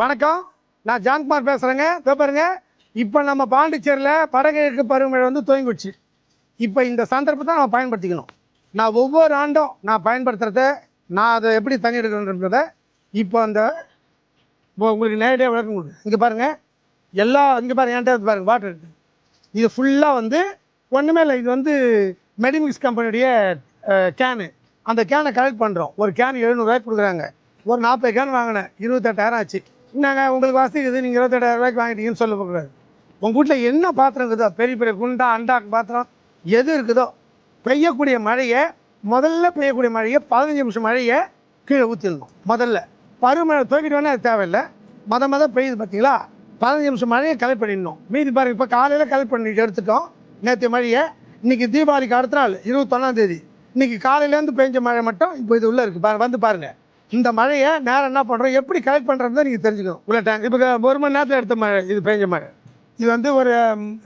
வணக்கம். நான் ஜான்குமார் பேசுகிறேங்க இதோ பாருங்க. இப்போ நம்ம பாண்டிச்சேரியில் வடகிழக்கு பருவமழை வந்து துவங்கிடுச்சு. இப்போ இந்த சந்தர்ப்பத்தை நம்ம பயன்படுத்திக்கணும். நான் ஒவ்வொரு ஆண்டும் நான் பயன்படுத்துகிறத நான் அதை எப்படி தண்ணி எடுக்கணுன்றத இப்போ அந்த இப்போ உங்களுக்கு நேரடியாக விளக்கம் கொடுக்குறேன். இங்கே பாருங்கள் எல்லா இங்கே பாருங்கள் என்கிட்ட பாருங்க வாட்டர் இருக்குது இது ஃபுல்லாக வந்து ஒன்றுமே இல்லை இது வந்து மெடிமிக்ஸ் கம்பெனியுடைய கேனு அந்த கேனை கலெக்ட் பண்ணுறோம் ஒரு கேன் எழுநூறுவாய்க்கு கொடுக்குறாங்க. ஒரு நாற்பது கேன் வாங்கினேன். இருபத்தெட்டாயிரம் ஆச்சு. என்னங்க உங்களுக்கு வசதி இருக்குது நீங்கள் இருபத்தெட்டாயிரம் ரூபாய்க்கு வாங்கிட்டீங்கன்னு சொல்லக்கூடாது உங்கள் வீட்டில் என்ன பாத்திரம் இருக்குதோ பெரிய பெரிய குண்டா அண்டா பாத்திரம் எது இருக்குதோ பெய்யக்கூடிய மழையை முதல்ல பெய்யக்கூடிய மழையை பதினஞ்சு நிமிஷம் மழையை கீழே ஊற்றிடணும் முதல்ல. பருவமழை தூக்கிட்டு வேணால் அது தேவையில்லை. மத மதம் பெய்யுது பார்த்தீங்களா பதினஞ்சு நிமிஷம் மழையை கலெக்ட் பண்ணிடணும். மீதி பாருங்க இப்போ காலையில் கலெக்ட் பண்ணிட்டு எடுத்துட்டோம். நேற்று மழையை இன்றைக்கி தீபாவளிக்கு அடுத்த நாள் இருபத்தொன்னாம் தேதி. இன்றைக்கி காலையிலேருந்து பெஞ்ச மழை மட்டும் இப்போ இது உள்ளே இருக்குது பாரு வந்து பாருங்கள் இந்த மழையை நேரம் என்ன பண்ணுறோம் எப்படி கலெக்ட் பண்ணுறதுன்னு நீங்கள் தெரிஞ்சுக்கணும். உள்ள டேங்க் இப்போ ஒரு மணி நேரத்தில் எடுத்த மழை இது பெஞ்ச மழை. இது வந்து ஒரு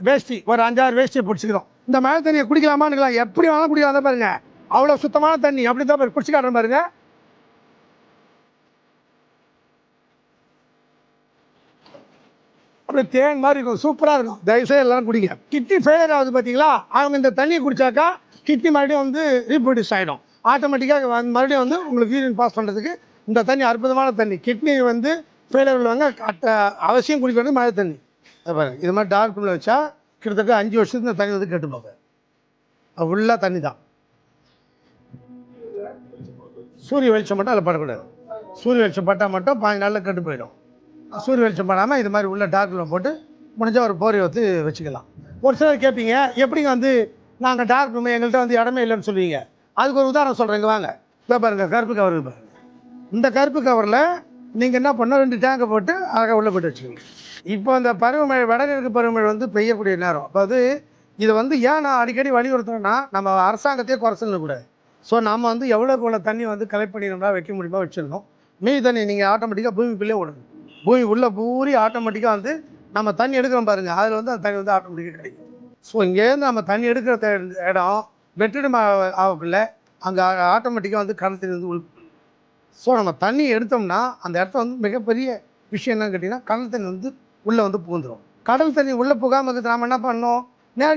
வேஷ்டி ஒரு அஞ்சாறு வேஷ்டியை பிடிச்சிக்கிறோம். இந்த மழை தண்ணியை குடிக்கலாமான்னு எப்படி வேணாலும் குடிக்கலாம் பாருங்க. அவ்வளோ சுத்தமான தண்ணி அப்படி தான் குடிச்சு காட்டுறேன் பாருங்க. அப்படியே தேன் மாதிரி இருக்கும். சூப்பராக இருக்கும். தயவுசெய்து எல்லாரும் குடிங்க. கிட்னி ஃபெயிலியர் ஆகுது பார்த்தீங்களா அவங்க இந்த தண்ணியை குடிச்சாக்கா கிட்னி மறுபடியும் வந்து ரீப்ரொடியூஸ் ஆகிடும் ஆட்டோமேட்டிக்காக மறுபடியும் வந்து உங்களுக்கு யூரின் பாஸ் பண்ணுறதுக்கு இந்த தண்ணி அற்புதமான தண்ணி. கிட்னி வந்து ஃபெயிலியர் உள்ளவங்க அட்ட அவசியம் குடிக்க மழை தண்ணி. அது இது மாதிரி டார்க் ரூமில் வச்சா கிட்டத்தட்ட அஞ்சு வருஷத்துக்கு இந்த தண்ணி வந்து கெட்டு போகும் அது ஃபுல்லாக தண்ணி தான். சூரிய வெளிச்சம் மட்டும் அதில் படக்கூடாது. சூரிய வெளிச்சம் பட்டால் மட்டும் பாஞ்சு நாளில் கெட்டு போயிடும். சூரிய வெளிச்சம் படாமல் இது மாதிரி உள்ள டார்க்கில் போட்டு முடிஞ்சால் ஒரு போரை வந்து வச்சுக்கலாம். ஒரு சிலர் கேட்பீங்க எப்படிங்க வந்து நாங்கள் டார்க் ரூம் எங்கள்கிட்ட வந்து இடமே இல்லைன்னு சொல்லுவீங்க? அதுக்கு ஒரு உதாரணம் சொல்கிறேங்க வாங்க. இப்போ பாருங்கள் கருப்பு கவர் பாருங்க. இந்த கருப்பு கவரில் நீங்கள் என்ன பண்ணணும்? ரெண்டு டேங்கை போட்டு அழகாக உள்ளே போட்டு வச்சுக்கோங்க. இப்போ அந்த பருவமழை வடகிழக்கு பருவமழை வந்து பெய்யக்கூடிய நேரம். அதாவது இதை வந்து ஏன் நான் அடிக்கடி வலியுறுத்துறேன்னா நம்ம அரசாங்கத்தையே குறை சொல்லக்கூடாது ஸோ நம்ம வந்து எவ்வளோக்கு எவ்வளோ தண்ணி வந்து கலெக்ட் பண்ணி நம்மளால் வைக்க முடியுமா வச்சிடணும். மீதி தண்ணி நீங்கள் ஆட்டோமேட்டிக்காக பூமிக்குள்ளே விடணும். பூமி உள்ளே பூரி ஆட்டோமேட்டிக்காக வந்து நம்ம தண்ணி எடுக்கிறோம் பாருங்கள் அதில் வந்து அந்த தண்ணி வந்து ஆட்டோமேட்டிக்காக கிடைக்கும். ஸோ இங்கேருந்து நம்ம தண்ணி எடுக்கிற இடம் வெற்றிடம் ஆகக்குள்ள அங்கே ஆட்டோமேட்டிக்காக வந்து கடல் தண்ணி வந்து உள் ஸோ நம்ம தண்ணி எடுத்தோம்னா அந்த இடத்த வந்து மிகப்பெரிய விஷயம் என்னன்னு கேட்டிங்கன்னா கடல் தண்ணி வந்து உள்ளே வந்து புகுந்துடும் கடல் தண்ணி உள்ளே புகாமல் இருக்கிறது நாம் என்ன பண்ணோம்